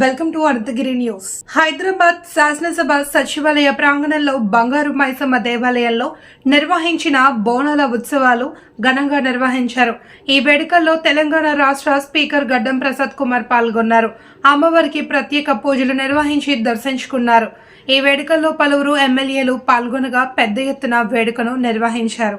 Welcome to Anantagiri news Hyderabad శాసనసభ సచివాలయ ప్రాంగణంలో బంగారు మైసమ్మ దేవాలయంలో నిర్వహించిన బోనాల ఉత్సవాలు ఘనంగా నిర్వహించారు. ఈ వేడుకల్లో తెలంగాణ రాష్ట్ర స్పీకర్ గడ్డం ప్రసాద్ కుమార్ పాల్గొన్నారు. అమ్మవారికి ప్రత్యేక పూజలు నిర్వహించి దర్శించుకున్నారు. ఈ వేడుకల్లో పలువురు ఎమ్మెల్యేలు పాల్గొనగా పెద్ద ఎత్తున వేడుకను నిర్వహించారు.